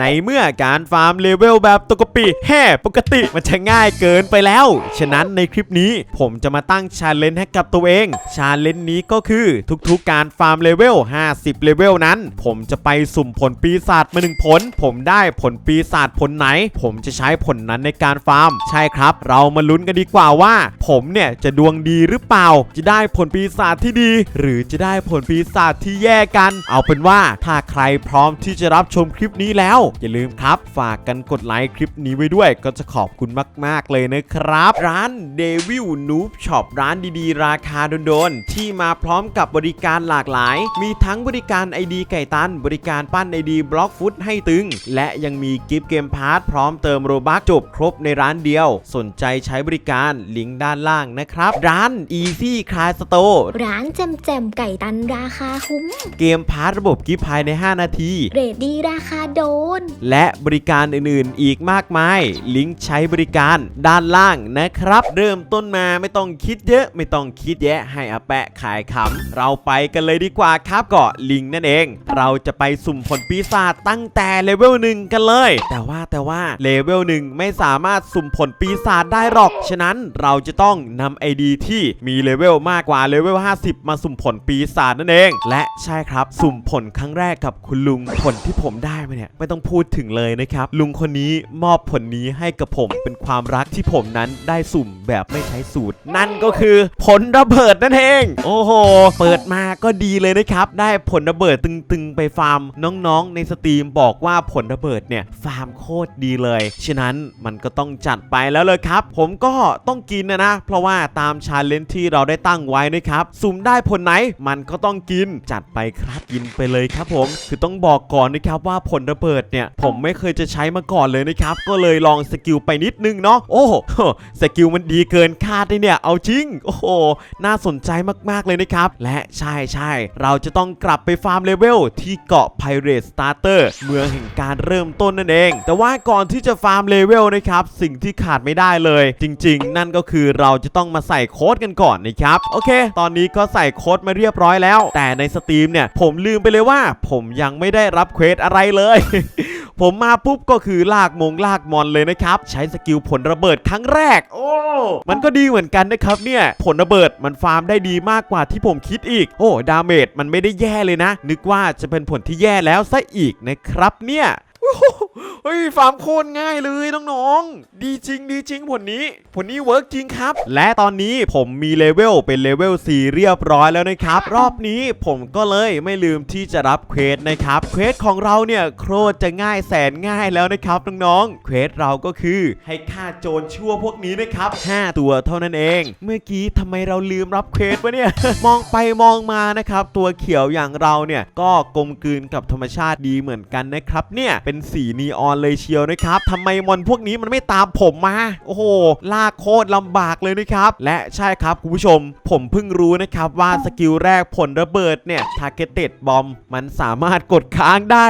ในเมื่อการฟาร์มเลเวลแบบตกกะปิแห่ปกติมันจะง่ายเกินไปแล้ว ฉะนั้นในคลิปนี้ผมจะมาตั้งชาเลนจ์ให้กับตัวเอง ชาเลนจ์นี้ก็คือทุกๆการฟาร์มเลเวล 50 เลเวลนั้น ผมจะไปสุ่มผลปีศาจมาหนึ่งผล ผมได้ผลปีศาจผลไหน ผมจะใช้ผลนั้นในการฟาร์ม ใช่ครับ เรามาลุ้นกันดีกว่าว่า ผมเนี่ยจะดวงดีหรือเปล่า จะได้ผลปีศาจที่ดี หรือจะได้ผลปีศาจที่แย่กัน เอาเป็นว่าถ้าใครพร้อมที่จะรับชมคลิปนี้แล้วอย่าลืมครับฝากกันกดไลค์คลิปนี้ไว้ด้วย ก็จะขอบคุณมาก ๆ เลยนะครับ ร้าน Devil Noob Shop ร้านดีๆ ราคาโดนๆ ที่มาพร้อมกับบริการหลากหลาย มีทั้งบริการ ID ไก่ตัน บริการปั้น ID บล็อกฟุตให้ตึง และยังมีกิฟต์เกมพาร์ทพร้อมเติมโรบัคจบครบในร้านเดียว สนใจใช้บริการลิงก์ด้านล่างนะครับ ร้าน Easy Car Store ร้านแจมแจมไก่ตันราคาคุ้ม เกมพาร์ทระบบกิฟต์ภายใน 5 นาที เรทดีราคาโดนและบริการอื่นๆ อีกมากมาย ลิงก์ใช้บริการด้านล่างนะครับ เริ่มต้นมาไม่ต้องคิดเยอะ ไม่ต้องคิดแยะให้อาแปะขายขำเราไปกันเลยดีกว่าครับเกาะลิงก์นั่นเอง เราจะไปสุ่มผลปีศาจตั้งแต่เลเวลหนึ่งกันเลย แต่ว่าแต่ว่าเลเวลหนึ่งไม่สามารถสุ่มผลปีศาจได้หรอก ฉะนั้นเราจะต้องนำไอดีที่มีเลเวลมากกว่าเลเวล50 มาสุ่มผลปีศาจนั่นเอง และใช่ครับ สุ่มผลครั้งแรกกับคุณลุงผลที่ผมได้มาเนี่ยไม่ต้ององพูดถึงเลยนะครับ ลุงคนนี้มอบผลนี้ให้กับผมเป็นความรักที่ผมนั้นได้สุ่มแบบไม่ใช้สูตร นั่นก็คือผลระเบิดนั่นเอง โอ้โห เปิดมาก็ดีเลยนะครับ ได้ผลระเบิดตึงๆไปฟาร์ม น้องๆ ในสตรีมบอกว่าผลระเบิดเนี่ยฟาร์มโคตรดีเลย ฉะนั้นมันก็ต้องจัดไปแล้วเลยครับ ผมก็ต้องกินนะนะ เพราะว่าตามชาเลนจ์ที่เราได้ตั้งไว้นะครับสุ่มได้ผลไหนมันก็ต้องกินจัดไปครับกินไปเลยครับผม คือต้องบอกก่อนนะครับว่าผลระเบิดเนี่ยผมไม่เคยจะใช้มาก่อนเลยนะครับ ก็เลยลองสกิลไปนิดนึงเนาะโอ้โหสกิลมันดีเกินคาดเลยเนี่ยเอาจริง โอ้โหน่าสนใจมากๆเลยนะครับ และใช่ใช่เราจะต้องกลับไปฟาร์มเลเวลที่เกาะ Pirate Starter เมืองแห่งการเริ่มต้นนั่นเอง แต่ว่าก่อนที่จะฟาร์มเลเวลนะครับสิ่งที่ขาดไม่ได้เลย จริง ๆ นั่นก็คือเราจะต้องมาใส่โค้ดกันก่อนนะครับโอเค ตอนนี้ก็ใส่โค้ดมาเรียบร้อยแล้ว แต่ในสตรีมเนี่ยผมลืมไปเลยว่า ผมยังไม่ได้รับเควสอะไรเลย ผมมาปุ๊บก็คือลากมงลากมอนเลยนะครับ ใช้สกิลผลระเบิดครั้งแรก โอ้ มันก็ดีเหมือนกันนะครับเนี่ย ผลระเบิดมันฟาร์มได้ดีมากกว่าที่ผมคิดอีก โอ้ ดาเมจมันไม่ได้แย่เลยนะ นึกว่าจะเป็นผลที่แย่แล้วซะอีกนะครับเนี่ย เฮ้ยฟาร์มโคตรง่ายเลยน้องๆ ดีจริงดีจริงผลนี้ ผลนี้เวิร์กจริงครับ และตอนนี้ผมมีเลเวลเป็นเลเวล4เรียบร้อยแล้วนะครับ รอบนี้ผมก็เลยไม่ลืมที่จะรับเควสนะครับ เควสของเราเนี่ยโคตรจะง่ายแสนง่ายแล้วนะครับน้องๆ เควสเราก็คือให้ฆ่าโจรชั่วพวกนี้นะครับ 5 ตัวเท่านั้นเอง เมื่อกี้ทำไมเราลืมรับเควสวะเนี่ย มองไปมองมานะครับ ตัวเขียวอย่างเราเนี่ยก็กลมกลืนกับธรรมชาติดีเหมือนกันนะครับ เนี่ยเป็นสีนีออนเลยเชียวนะครับทำไมมอนพวกนี้มันไม่ตามผมมา โอ้โห ลากโคตรลำบากเลยนะครับ และใช่ครับคุณผู้ชม ผมเพิ่งรู้นะครับว่าสกิลแรกผลระเบิดเนี่ย targeted bomb มันสามารถกดค้างได้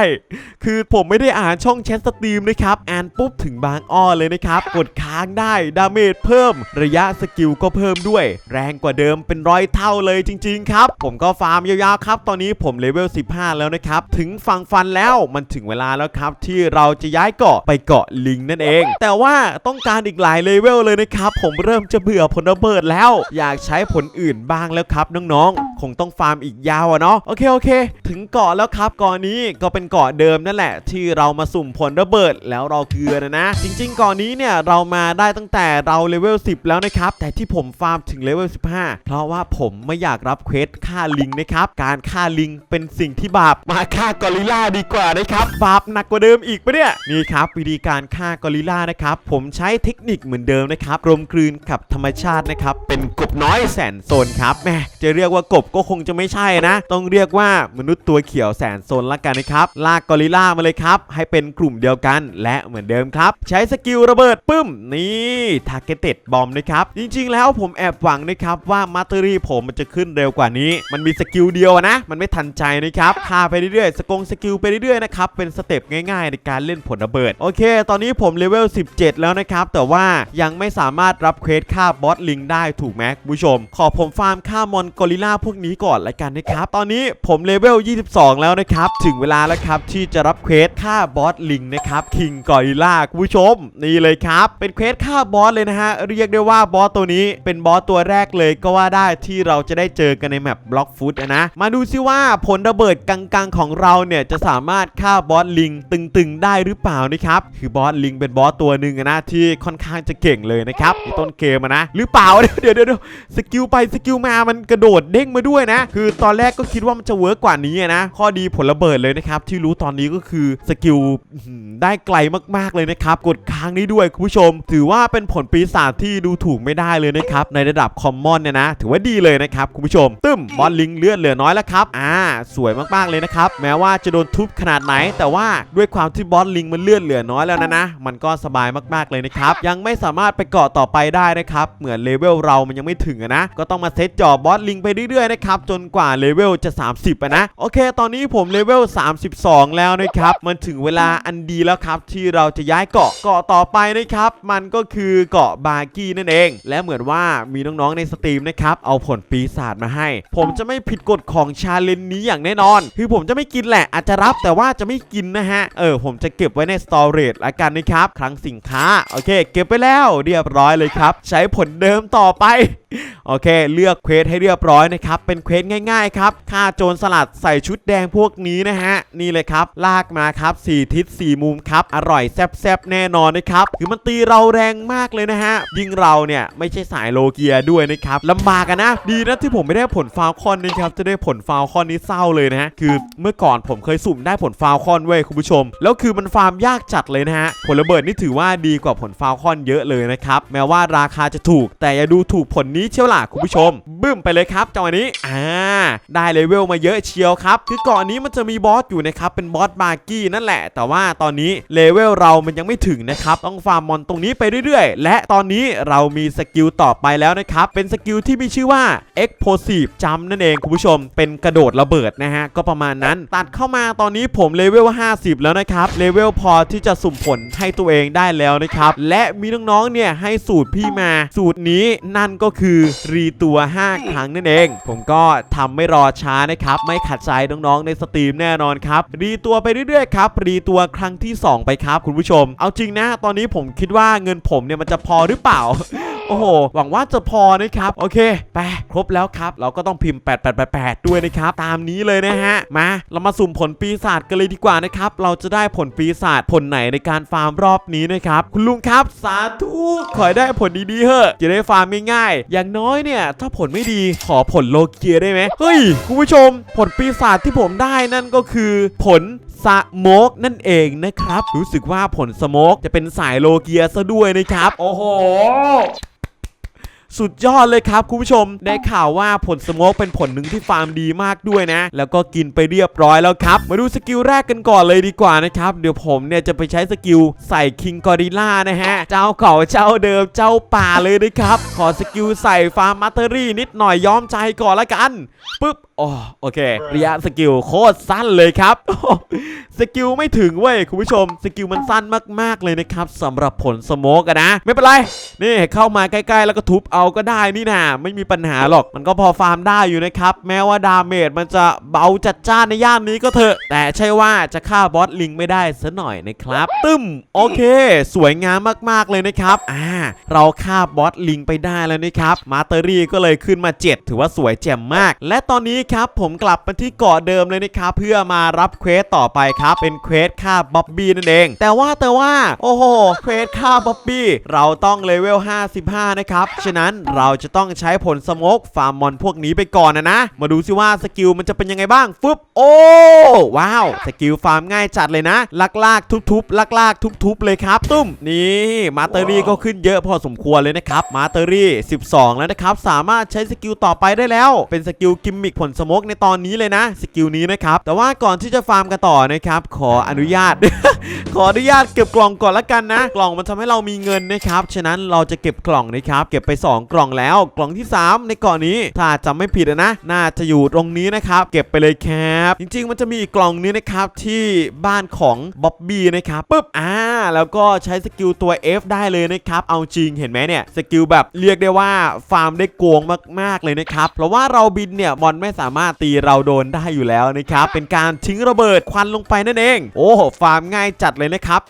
คือผมไม่ได้อ่านช่องแชทสตรีมนะครับอ่านปุ๊บถึงบางอ้อเลยนะครับ กดค้างได้ ดาเมจเพิ่ม ระยะสกิลก็เพิ่มด้วย แรงกว่าเดิมเป็นร้อยเท่าเลยจริง ๆ ครับ ผมก็ฟาร์มยาวๆครับ ตอนนี้ผมเลเวล 15 แล้วนะครับ ถึงฝั่งฟันแล้วมันถึงเวลาแล้วครับที่เราจะย้ายเกาะไปเกาะลิงนั่นเอง แต่ว่าต้องการอีกหลายเลเวลเลยนะครับ ผมเริ่มจะเบื่อผลระเบิดแล้ว อยากใช้ผลอื่นบ้างแล้วครับน้องๆ คงต้องฟาร์มอีกยาวอะเนาะโอเคโอเค ถึงเกาะแล้วครับเกาะนี้ก็เป็นเกาะเดิมนั่นแหละ ที่เรามาสุ่มผลระเบิดแล้วเราเกลือนะนะ จริง ๆเกาะนี้เนี่ยเรามาได้ตั้งแต่เราเลเวล10 แล้วนะครับแต่ที่ผมฟาร์มถึงเลเวล15 เพราะว่าผมไม่อยากรับเควสฆ่าลิงนะครับการฆ่าลิงเป็นสิ่งที่บาปมาฆ่ากอริลลาดีกว่านะครับบาปหนักกว่าเดิมอีกปะเนี่ยนี่ครับวิธีการฆ่ากอริลลานะครับ ผมใช้เทคนิคเหมือนเดิมนะครับกลมกลืนกับธรรมชาตินะครับ เป็นกบน้อยแสนโซนครับแม่จะเรียกว่ากบก็คงจะไม่ใช่นะ ต้องเรียกว่ามนุษย์ตัวเขียวแสนโซนละกันนะครับลากกอริลลามาเลยครับให้เป็นกลุ่มเดียวกันและเหมือนเดิมครับ ใช้สกิลระเบิดปึ้มนี่ทาร์เก็ตเต็ดบอมนะครับจริง ๆ แล้วผมแอบหวังนะครับว่ามาตอรี่ผมมันจะขึ้นเร็วกว่านี้ มันมีสกิลเดียวนะ มันไม่ทันใจนะครับฆ่าไปเรื่อยๆสกงสกิลไปเรื่อยๆนะครับเป็นสเต็ปง่ายๆในการเล่นผลระเบิด โอเค ตอนนี้ผมเลเวล 17 แล้วนะครับ แต่ว่ายังไม่สามารถรับเควสฆ่าบอสลิงได้ถูกไหมคุณผู้ชม ขอผมฟาร์มฆ่ามอนกอริลลาพวกนี้ก่อนละกันนะครับ ตอนนี้ผมเลเวล 22 แล้วนะครับ ถึงเวลาแล้วครับที่จะรับเควสฆ่าบอสลิงนะครับคิงกอริลลาคุณผู้ชม นี่เลยครับ เป็นเควสฆ่าบอสเลยนะฮะ เรียกได้ว่าบอสตัวนี้เป็นบอสตัวแรกเลยก็ว่าได้ที่เราจะได้เจอกันในแมปบล็อกฟุตนะ มาดูซิว่าผลระเบิดกังๆของเราเนี่ยจะสามารถฆ่าบอสลิงตึงๆได้หรือเปล่านะครับ คือบอสลิงเป็นบอสตัวหนึ่งนะที่ค่อนข้างจะเก่งเลยนะครับในต้นเกมนะ หรือเปล่าเดี๋ยวเดี๋ยวเดี๋ยวสกิลไปสกิลมามันกระโดดเด้งมาด้วยนะ คือตอนแรกก็คิดว่ามันจะเวิร์กกว่านี้นะ ข้อดีผลระเบิดเลยนะครับ ที่รู้ตอนนี้ก็คือสกิลได้ไกลมากๆเลยนะครับ กดค้างนี้ด้วยคุณผู้ชม ถือว่าเป็นผลปีศาจที่ดูถูกไม่ได้เลยนะครับ ในระดับคอมมอนเนี่ยนะ ถือว่าดีเลยนะครับคุณผู้ชม ตึ้มบอสลิงเลือดเหลือน้อยแล้วครับ อ่า สวยมากๆเลยนะครับ แม้ว่าจะโดนทุบขนาดไหน แต่ว่าด้วยความที่บอสลิงมันเลือดเหลือน้อยแล้วนะนะ มันก็สบายมากๆเลยนะครับ ยังไม่สามารถไปเกาะต่อไปได้นะครับ เหมือนเลเวลเรามันยังไม่ถึงอะนะ ก็ต้องมาเซตจ่อบอสลิงไปเรื่อยๆนะครับ จนกว่าเลเวลจะ 30อะนะ โอเค ตอนนี้ผมเลเวล 32 แล้วนะครับ มันถึงเวลาอันดีแล้วครับ ที่เราจะย้ายเกาะ เกาะต่อไปนะครับ มันก็คือเกาะบาร์กี้นั่นเอง และเหมือนว่ามีน้องๆในสตรีมนะครับ เอาผลปีศาจมาให้ ผมจะไม่ผิดกฎของชาเลนนี้อย่างแน่นอน คือผมจะไม่กินแหละ อาจจะรับแต่ว่าจะไม่กินนะฮะเออผมจะเก็บไว้ในสตอเรจละกันนะครับ ครั้งสินค้า โอเค เก็บไปแล้วเรียบร้อยเลยครับ ใช้ผลเดิมต่อไป โอเค เลือกเควสให้เรียบร้อยนะครับ เป็นเควสง่ายๆครับฆ่าโจรสลัดใส่ชุดแดงพวกนี้นะฮะ นี่เลยครับ ลากมาครับ4ทิศ4มุมครับ อร่อยแซ่บๆแน่นอนนะครับคือมันตีเราแรงมากเลยนะฮะ ยิ่งเราเนี่ยไม่ใช่สายโลเกียด้วยนะครับลำบากกันนะ ดีนะที่ผมไม่ได้ผลฟาวคอนนะครับ จะได้ผลฟาวคอนนี้เศร้าเลยนะฮะ คือเมื่อก่อนผมเคยสุ่มได้ผลฟาวคอนเว้ยคุณผู้ชมแล้วคือมันฟาร์มยากจัดเลยนะฮะผลระเบิดนี่ถือว่าดีกว่าผลฟาวคอนเยอะเลยนะครับแม้ว่าราคาจะถูก แต่อย่าดูถูกผลนี้เชียวล่ะคุณผู้ชม บึ้มไปเลยครับจังหวะนี้อ่าได้เลเวลมาเยอะเชียวครับ คือก่อนนี้มันจะมีบอสอยู่นะครับเป็นบอสบาร์กี้นั่นแหละ แต่ว่าตอนนี้เลเวลเรามันยังไม่ถึงนะครับต้องฟาร์มมอนตรงนี้ไปเรื่อยๆ และตอนนี้เรามีสกิลต่อไปแล้วนะครับ เป็นสกิลที่มีชื่อว่า Explosive Jump นั่นเองคุณผู้ชม เป็นกระโดดระเบิดนะฮะก็ประมาณนั้น ตัดเข้ามาตอนนี้ผมเลเวล50 แล้วนะครับเลเวลพอที่จะสุ่มผลให้ตัวเองได้แล้วนะครับ และมีน้องๆเนี่ยให้สูตรพี่มา สูตรนี้นั่นก็คือรีตัว 5 ครั้งนั่นเอง ผมก็ทำไม่รอช้านะครับ ไม่ขัดใจน้องๆในสตรีมแน่นอนครับ รีตัวไปเรื่อยๆครับ รีตัวครั้งที่ 2 ไปครับคุณผู้ชม เอาจริงนะ ตอนนี้ผมคิดว่าเงินผมเนี่ยมันจะพอหรือเปล่า โอ้โห หวังว่าจะพอนะครับ โอเคไปครบแล้วครับ เราก็ต้องพิมพ์ 8888 ด้วยนะครับ ตามนี้เลยนะฮะ มา เรามาสุ่มผลปีศาจกันเลยดีกว่านะครับ เราจะได้ผลปีศาจผลไหนในการฟาร์มรอบนี้นะครับ คุณลุงครับ สาธุขอให้ได้ผลดีๆเถอะจะได้ฟาร์มง่ายๆ อย่างน้อยเนี่ย ถ้าผลไม่ดีขอผลโลเกียได้ไหมเฮ้ย คุณผู้ชม ผลปีศาจที่ผมได้นั่นก็คือผลสโมกนั่นเองนะครับ รู้สึกว่าผลสโมกจะเป็นสายโลเกียซะด้วยนะครับ โอ้โห สุดยอดเลยครับคุณผู้ชม ได้ข่าวว่าผลสโมกเป็นผลหนึ่งที่ฟาร์มดีมากด้วยนะ แล้วก็กินไปเรียบร้อยแล้วครับ มาดูสกิลแรกกันก่อนเลยดีกว่านะครับ เดี๋ยวผมเนี่ยจะไปใช้สกิลใส่คิงกอริล่านะฮะ เจ้าเก่าเจ้าเดิมเจ้าป่าเลยนะครับ ขอสกิลใส่ฟาร์มมัตเตอรี่นิดหน่อยย้อมใจก่อนละกันปึ๊บอ๋อโอเคระยะสกิลโคตรสั้นเลยครับสกิลไม่ถึงเว้ยคุณผู้ชม สกิลมันสั้นมากๆเลยนะครับสำหรับผลสโมกอะนะ ไม่เป็นไรนี่เข้ามาใกล้ๆแล้วก็ทุบเเอาก็ได้นี่นะไม่มีปัญหาหรอกมันก็พอฟาร์มได้อยู่นะครับ แม้ว่าดาเมจมันจะเบาจัดจ้านในย่านนี้ก็เถอะ แต่ใช่ว่าจะฆ่าบอสลิงไม่ได้ซะหน่อยนะครับ ตึ้มโอเค สวยงามมากๆเลยนะครับอ่าเราฆ่าบอสลิงไปได้แล้วนะครับ มาเตอรี่ก็เลยขึ้นมา 7 ถือว่าสวยแจ่มมาก และตอนนี้ครับผมกลับมาที่เกาะเดิมเลยนะครับ เพื่อมารับเควสต่อไปครับ เป็นเควสฆ่าบ๊อบบี้นั่นเอง แต่ว่าแต่ว่า โอ้โหเควสฆ่าบ๊อบบี้เราต้องเลเวล55 นะครับฉะนั้นเราจะต้องใช้ผลสโมกฟาร์มมอนพวกนี้ไปก่อนนะนะ มาดูซิว่าสกิลมันจะเป็นยังไงบ้างฟึบโอ้ว้าวสกิลฟาร์มง่ายจัดเลยนะ ลักลากทุบทุบลักลากทุบทุบเลยครับตุ้มนี่มาเตอรี่ก็ขึ้นเยอะพอสมควรเลยนะครับมาเตอรี่ 12 แล้วนะครับสามารถใช้สกิลต่อไปได้แล้ว เป็นสกิลกิมมิคผลสโมกในตอนนี้เลยนะสกิลนี้นะครับแต่ว่าก่อนที่จะฟาร์มกันต่อนะครับขออนุญาต ขออนุญาตเก็บกล่องก่อนละกันนะ กล่องมันทำให้เรามีเงินนะครับฉะนั้นเราจะเก็บกล่องนะครับเก็บไป 2 2 กล่องแล้ว กล่องที่ 3 ในเกาะนี้ ถ้าจำไม่ผิดนะ น่าจะอยู่ตรงนี้นะครับ เก็บไปเลยครับ จริง ๆ มันจะมีอีกกล่องนี้นะครับที่บ้านของบ๊อบบี้นะครับปึ๊บอ่าแล้วก็ใช้สกิลตัว F ได้เลยนะครับ เอาจริงเห็นไหมเนี่ยสกิลแบบเรียกได้ว่าฟาร์มได้โกงมากๆเลยนะครับเพราะว่าเราบินเนี่ยมอนไม่สามารถตีเราโดนได้อยู่แล้วนะครับเป็นการทิ้งระเบิดควันลงไปนั่นเอง โอ้โหฟาร์มง่ายจัดเลยนะครับ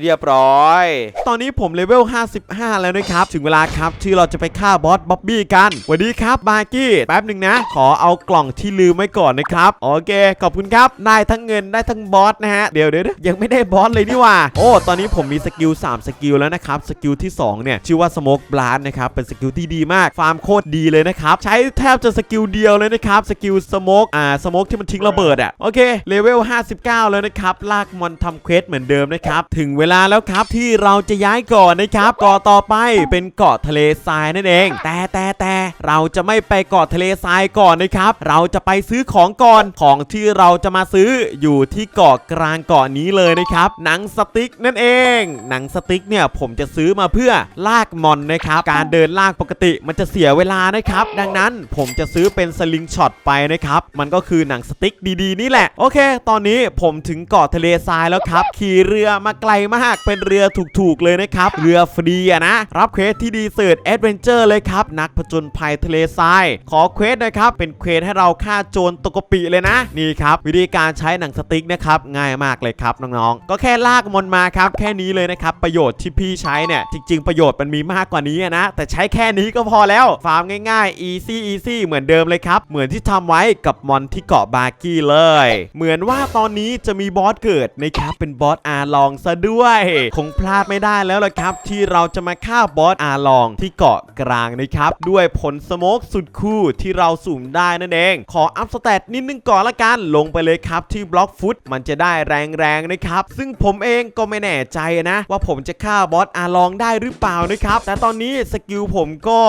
เรียบร้อย ตอนนี้ผมเลเวล 55 แล้วนะครับ ถึงเวลาครับที่เราจะไปฆ่าบอสบ๊อบบี้กันสวัสดีครับบาร์กี้ แป๊บหนึ่งนะ ขอเอากล่องที่ลืมไว้ก่อนนะครับ โอเค ขอบคุณครับ ได้ทั้งเงินได้ทั้งบอสนะฮะ เดี๋ยวเดี๋ยวยังไม่ได้บอสเลยนี่ว่า โอ้ ตอนนี้ผมมีสกิล 3 สกิลแล้วนะครับ สกิลที่ 2 เนี่ย ชื่อว่าสโมกบลัสนะครับ เป็นสกิลที่ดีมาก ฟาร์มโคตรดีเลยนะครับ ใช้แทบจะสกิลเดียวเลยนะครับ สกิลสโมกอ่า สโมกที่มันทิ้งระเบิดอะ โอเค เลเวล 59 แล้วนะครับ ลากมอนทำเควสเหมือนเดิมนะครับ ถึงเวลาแล้วครับที่เราจะย้ายเก่อนนะครับเกาะต่อไปเป็นเกาะทะเลทรายนั่นเอง แต่แต่แต่ เราจะไม่ไปเกาะทะเลทรายก่อนนะครับ เราจะไปซื้อของก่อนของที่เราจะมาซื้ออยู่ที่เกาะกลางเกาะนี้เลยนะครับ หนังสติ๊กนั่นเอง หนังสติ๊กเนี่ยผมจะซื้อมาเพื่อลากมอนนะครับ การเดินลากปกติมันจะเสียเวลานะครับ ดังนั้นผมจะซื้อเป็นสลิงช็อตไปนะครับ มันก็คือหนังสติ๊กดีๆ นี่แหละ โอเค ตอนนี้ผมถึงเกาะทะเลทรายแล้วครับ ขี่เรือมาไกลมาก เป็นเรือถูกๆเลยนะครับ เรือฟรีอะนะ รับเควสที่ดีเสิร์ชแอดเวนเจอร์เลยครับ นักผจญภัยทะเลทราย ขอเควสนะครับ เป็นเควสให้เราฆ่าโจรตกปิเลยนะ นี่ครับ วิธีการใช้หนังสติ๊กนะครับง่ายมากเลยครับน้องๆ ก็แค่ลากมอนมาครับ แค่นี้เลยนะครับ ประโยชน์ที่พี่ใช้เนี่ย จริง ๆ ประโยชน์มันมีมากกว่านี้นะ แต่ใช้แค่นี้ก็พอแล้ว ฟาร์มง่ายๆ easy easy เหมือนเดิมเลยครับ เหมือนที่ทำไว้กับมอนที่เกาะบาร์กี้เลย เหมือนว่าตอนนี้จะมีบอสเกิดนะครับ เป็นบอสอาลองซะด้วย คงพลาดไม่ได้แล้วละครับ ที่เราจะมาฆ่าบอสอาลองที่เกาะกลางนะครับ ด้วยผลสโมกสุดคู่ที่เราสุ่มได้นั่นเอง ขออัพสเตตนิดนึงก่อนละกันลงไปเลยครับที่บล็อกฟุตมันจะได้แรงๆนะครับ ซึ่งผมเองก็ไม่แน่ใจนะ ว่าผมจะฆ่าบอสอาลองได้หรือเปล่านะครับ แต่ตอนนี้สกิลผมก็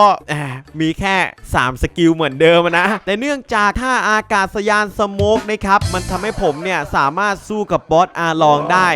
มีแค่ 3 สกิลเหมือนเดิมนะ แต่เนื่องจากท่าอากาศยานสโมกนะครับมันทำให้ผมเนี่ยสามารถสู้กับบอสอาลองได้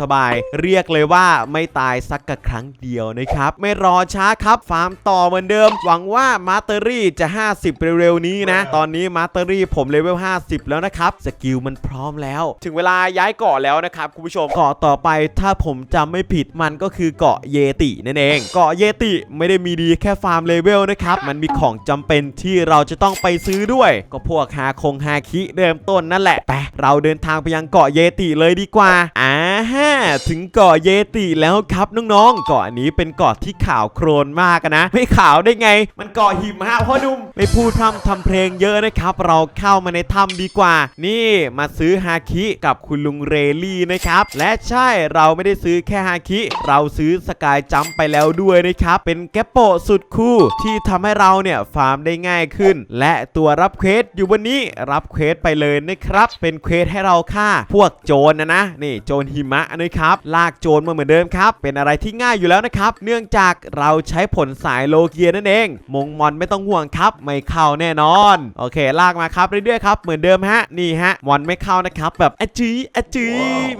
สบายๆเรียกเลยว่าไม่ตายสักกะครั้งเดียวนะครับ ไม่รอช้าครับฟาร์มต่อเหมือนเดิม หวังว่ามาสเตอรี่จะ 50 เร็วๆนี้นะ ตอนนี้มาสเตอรี่ผมเลเวล 50 แล้วนะครับ สกิลมันพร้อมแล้ว ถึงเวลาย้ายเกาะแล้วนะครับคุณผู้ชมเกาะต่อไปถ้าผมจำไม่ผิดมันก็คือเกาะเยตินั่นเอง เกาะเยติไม่ได้มีดีแค่ฟาร์มเลเวลนะครับ มันมีของจำเป็นที่เราจะต้องไปซื้อด้วย ก็พวกฮาคงฮาคิเริ่มต้นนั่นแหละแต่เราเดินทางไปยังเกาะเยติเลยดีกว่าอ่า ฮะถึงเกาะเยติแล้วครับน้องๆเกาะนี้เป็นเกาะที่ขาวโครนมากนะ ไม่ขาวได้ไง มันเกาะหิมะพ่อหนุ่มไม่พูดพร่ำทำเพลงเยอะนะครับ เราเข้ามาในถ้ำดีกว่า นี่มาซื้อฮาคิกับคุณลุงเรลี่นะครับ และใช่เราไม่ได้ซื้อแค่ฮาคิ เราซื้อสกายจัมป์ไปแล้วด้วยนะครับ เป็นแกปโปสุดคู่ที่ทำให้เราเนี่ยฟาร์มได้ง่ายขึ้น และตัวรับเควสอยู่บนนี้รับเควสไปเลยนะครับ เป็นเควสให้เราฆ่าพวกโจรนะนะนี่โจรหิมะนะครับ ลากโจรมาเหมือนเดิมครับ เป็นอะไรที่ง่ายอยู่แล้วนะครับ เนื่องจากเราใช้ผลสายโลเกียนั่นเอง มงมอนไม่ต้องห่วงครับ ไม่เข้าแน่นอน โอเค ลากมาครับเรื่อยๆครับ เหมือนเดิมฮะ นี่ฮะ มอนไม่เข้านะครับ แบบอะจีอะจี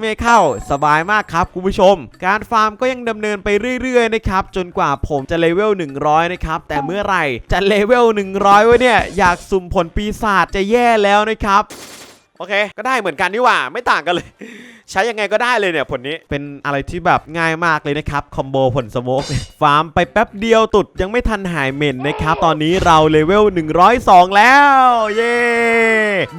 ไม่เข้า สบายมากครับคุณผู้ชม การฟาร์มก็ยังดำเนินไปเรื่อยๆนะครับ จนกว่าผมจะเลเวล100 นะครับ แต่เมื่อไหร่จะเลเวล100ไว้เนี่ย อยากสุ่มผลปีศาจจะแย่แล้วนะครับ โอเค ก็ได้เหมือนกันนี่หว่า ไม่ต่างกันเลย ใช้ยังไงก็ได้เลยเนี่ยผลนี้เป็นอะไรที่แบบง่ายมากเลยนะครับคอมโบผลสโมกฟาร์มไปแป๊บเดียวตุดยังไม่ทันหายเหม็นนะครับตอนนี้เราเลเวล102 แล้วเย้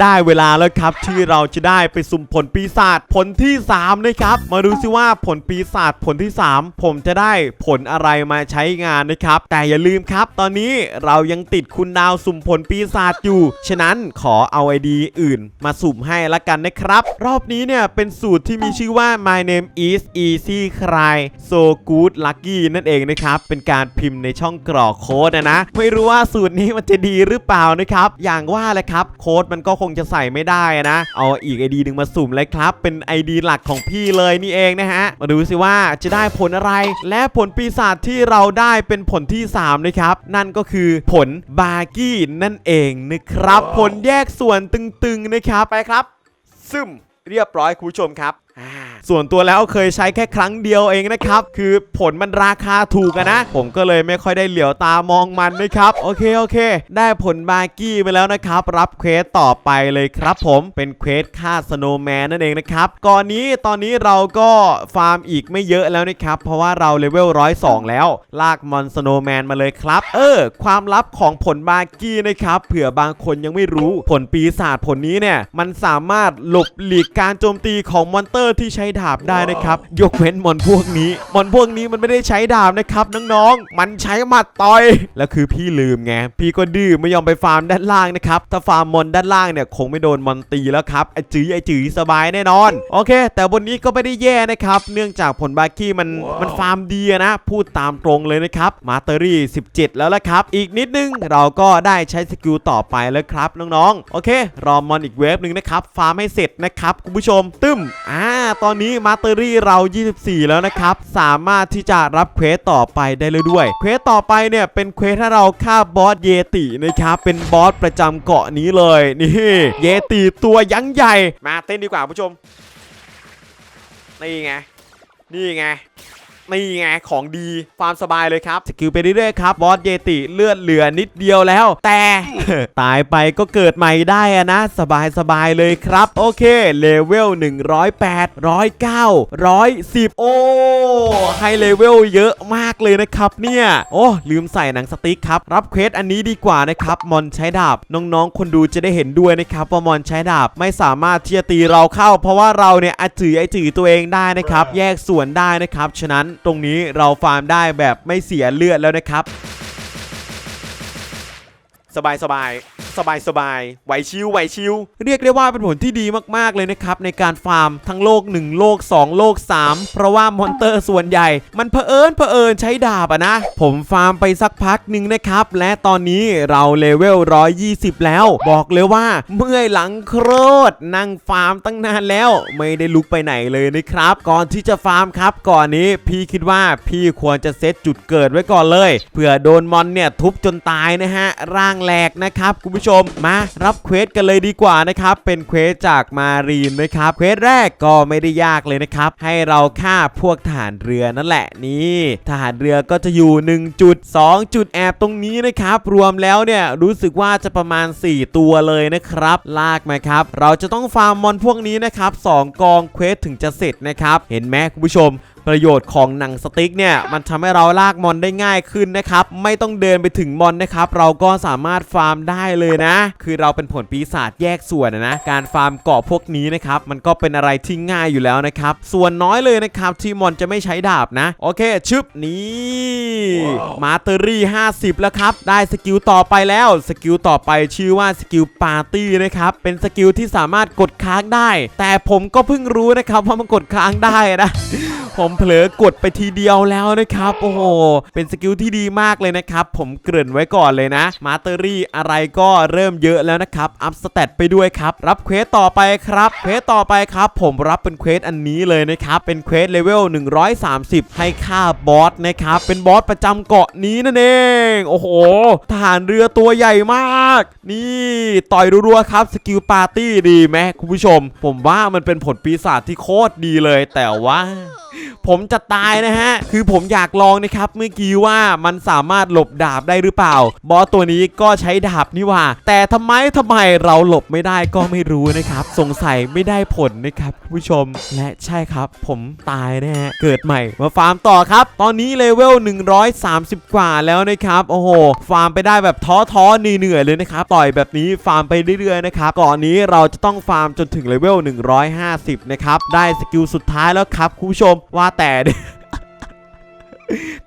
ได้เวลาแล้วครับที่เราจะได้ไปสุ่มผลปีศาจผลที่ 3 นะครับ มาดูซิว่าผลปีศาจผลที่ 3 ผมจะได้ผลอะไรมาใช้งานนะครับ แต่อย่าลืมครับ ตอนนี้เรายังติดคุณดาวสุ่มผลปีศาจอยู่ ฉะนั้นขอเอาไอดีอื่นมาสุ่มให้ละกันนะครับ รอบนี้เนี่ยเป็นสูตรที่มีชื่อว่า my name is easy cry so good lucky นั่นเองนะครับ เป็นการพิมพ์ในช่องกรอกโค้ดนะนะ ไม่รู้ว่าสูตรนี้มันจะดีหรือเปล่านะครับ อย่างว่าแหละครับ โค้ดมันก็คงจะใส่ไม่ได้นะ เอาอีก ID หนึ่งมาสุ่มเลยครับ เป็น ID หลักของพี่เลยนี่เองนะฮะ มาดูสิว่าจะได้ผลอะไร และผลปีศาจที่เราได้เป็นผลที่ 3 นะครับ นั่นก็คือผลบาร์กี้นั่นเองนะครับ ผลแยกส่วนตึงๆนะครับไปครับ ซึม เรียบร้อยคุณผู้ชมครับอ่า ส่วนตัวแล้วเคยใช้แค่ครั้งเดียวเองนะครับ คือผลมันราคาถูกนะ ผมก็เลยไม่ค่อยได้เหลียวตามองมันนะครับ โอเคโอเค ได้ผลบากี้ไปแล้วนะครับ รับเควสต่อไปเลยครับผมเป็นเควสฆ่าสโนว์แมนนั่นเองนะครับ ก่อนนี้ตอนนี้เราก็ฟาร์มอีกไม่เยอะแล้วนะครับ เพราะว่าเราเลเวล102แล้ว ลากมอนสโนว์แมนมาเลยครับ เออ ความลับของผลบากี้นะครับ เผื่อบางคนยังไม่รู้ ผลปีศาจผลนี้เนี่ย มันสามารถหลบหลีกการโจมตีของมอนเตอร์ที่ใช้ดาบได้นะครับ ยกเว้นมอนพวกนี้ มอนพวกนี้มันไม่ได้ใช้ดาบนะครับน้องๆ มันใช้หมัดต่อย แล้วคือพี่ลืมไง พี่ก็ดื้อไม่ยอมไปฟาร์มด้านล่างนะครับ ถ้าฟาร์มมอนด้านล่างเนี่ยคงไม่โดนมอนตีแล้วครับ ไอจื้อไอจื้อสบายแน่นอน โอเค แต่บนนี้ก็ไม่ได้แย่นะครับ เนื่องจากผลบากี้มันมันฟาร์มดีอะนะ พูดตามตรงเลยนะครับ มาเตอรี่ 17 แล้วละครับ อีกนิดนึงเราก็ได้ใช้สกิลต่อไปแล้วครับน้องๆ โอเค รอมอนอีกเวฟหนึ่งนะครับ ฟาร์มให้เสร็จนะครับคุณผู้ชม ตึ้ม อ่า ตอนนี้มาเตอรี่เรา 24 แล้วนะครับ สามารถที่จะรับเควสต่อไปได้เลยด้วย เควสต่อไปเนี่ยเป็นเควสถ้าเราฆ่าบอสเยตินะครับ เป็นบอสประจำเกาะนี้เลย นี่ เยติตัวยักษ์ใหญ่ มาเต้นดีกว่าผู้ชม นี่ไง นี่ไง นี่ไงของดีฟามสบายเลยครับสกิลไปเรื่อยๆครับบอสเยติเลือดเหลือนิดเดียวแล้ว แต่ ตายไปก็เกิดใหม่ได้อะนะ สบายสบายๆเลยครับ โอเคเลเวล108 109 110 โอ้ให้เลเวลเยอะมากเลยนะครับเนี่ยโอ้ลืมใส่หนังสติ๊กครับ รับเควสอันนี้ดีกว่านะครับมอนใช้ดาบน้องๆ คนดูจะได้เห็นด้วยนะครับว่ามอนใช้ดาบไม่สามารถที่จะตีเราเข้า เพราะว่าเราเนี่ยอาจือไอจือตัวเองได้นะครับ แยกส่วนได้นะครับฉะนั้นตรงนี้เราฟาร์มได้แบบไม่เสียเลือดแล้วนะครับ สบายสบาย สบายสบายไหวชิวไหวชิวเรียกได้ว่าเป็นผลที่ดีมากๆเลยนะครับในการฟาร์มทั้งโลก 1 โลก 2 โลก 3 เพราะว่ามอนเตอร์ส่วนใหญ่ มันเผอิญเผอิญใช้ดาบอะนะ ผมฟาร์มไปสักพักหนึ่งนะครับ และตอนนี้เราเลเวล 120 แล้ว บอกเลยว่าเมื่อยหลังโครดนั่งฟาร์มตั้งนานแล้ว ไม่ได้ลุกไปไหนเลยนะครับ ก่อนที่จะฟาร์มครับ ก่อนนี้พี่คิดว่าพี่ควรจะเซตจุดเกิดไว้ก่อนเลยเผื่อโดนมอนเนี่ยทุบจนตายนะฮะร่างแหลกนะครับคุณผู้ชมมารับเควสกันเลยดีกว่านะครับ เป็นเควสจากมารีนนะครับ เควสแรกก็ไม่ได้ยากเลยนะครับ ให้เราฆ่าพวกทหารเรือนั่นแหละนี่ทหารเรือก็จะอยู่ 1 จุด 2 จุดแอบตรงนี้นะครับ รวมแล้วเนี่ยรู้สึกว่าจะประมาณ 4 ตัวเลยนะครับ ลากมาครับ เราจะต้องฟาร์มมอนพวกนี้นะครับ2กองเควสถึงจะเสร็จนะครับ เห็นไหมคุณผู้ชม ประโยชน์ของหนังสติ๊กเนี่ยมันทำให้เราลากมอนได้ง่ายขึ้นนะครับ ไม่ต้องเดินไปถึงมอนนะครับ เราก็สามารถฟาร์มได้เลยนะ คือเราเป็นผลปีศาจแยกส่วนนะนะ การฟาร์มเกาะพวกนี้นะครับ มันก็เป็นอะไรที่ง่ายอยู่แล้วนะครับ ส่วนน้อยเลยนะครับที่มอนจะไม่ใช้ดาบนะ โอเคชึบนี่มาเตอรี่ 50 แล้วครับ ได้สกิลต่อไปแล้ว สกิลต่อไปชื่อว่าสกิลปาร์ตี้นะครับ เป็นสกิลที่สามารถกดค้างได้ แต่ผมก็เพิ่งรู้นะครับว่ามันกดค้างได้นะ ผมเผลอกดไปทีเดียวแล้วนะครับ โอ้โห เป็นสกิลที่ดีมากเลยนะครับ ผมเกริ่นไว้ก่อนเลยนะ มาเตอรี่อะไรก็เริ่มเยอะแล้วนะครับ อัพสเตตไปด้วยครับ รับเควสต่อไปครับ เควสต่อไปครับ ผมรับเป็นเควสอันนี้เลยนะครับ เป็นเควสเลเวล 130 ให้ฆ่าบอสนะครับ เป็นบอสประจำเกาะนี้นั่นเอง โอ้โห ทหารเรือตัวใหญ่มาก นี่ต่อยรัวๆครับ สกิลปาร์ตี้ดีไหมคุณผู้ชม ผมว่ามันเป็นผลปีศาจที่โคตรดีเลย แต่ว่าผมจะตายนะฮะ คือผมอยากลองนะครับเมื่อกี้ว่ามันสามารถหลบดาบได้หรือเปล่า บอสตัวนี้ก็ใช้ดาบนี่ว่า แต่ทำไมทำไมเราหลบไม่ได้ก็ไม่รู้นะครับ สงสัยไม่ได้ผลนะครับผู้ชม และใช่ครับ ผมตายนะฮะ เกิดใหม่มาฟาร์มต่อครับ ตอนนี้เลเวล 130 กว่าแล้วนะครับ โอ้โห ฟาร์มไปได้แบบท้อท้อๆเหนื่อยๆเลยนะครับ ต่อยแบบนี้ฟาร์มไปเรื่อยๆนะครับ ก่อนนี้เราจะต้องฟาร์มจนถึงเลเวล 150 นะครับ ได้สกิลสุดท้ายแล้วครับคุณผู้ชมว่าแต่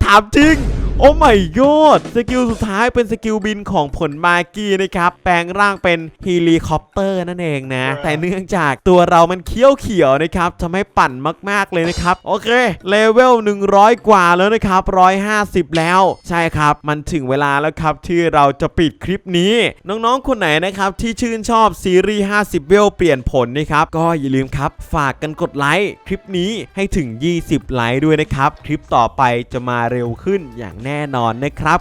ถามจริง โอ้ my god สกิลสุดท้ายเป็นสกิลบินของผลมากี้นะครับ แปลงร่างเป็นเฮลิคอปเตอร์นั่นเองนะ แต่เนื่องจากตัวเรามันเขี้ยวเขียวนะครับทำให้ปั่นมาก ๆ เลยนะครับ โอเค เลเวล 100 กว่าแล้วนะครับ 150 แล้ว ใช่ครับ มันถึงเวลาแล้วครับ ที่เราจะปิดคลิปนี้ น้อง ๆ คนไหนนะครับที่ชื่นชอบซีรีส์ 50 เวลเปลี่ยนผลนะครับ ก็อย่าลืมครับ ฝากกันกดไลค์คลิปนี้ให้ถึง 20 ไลค์ด้วยนะครับ คลิปต่อไปจะมาเร็วขึ้นอย่างแน่นอนนะครับ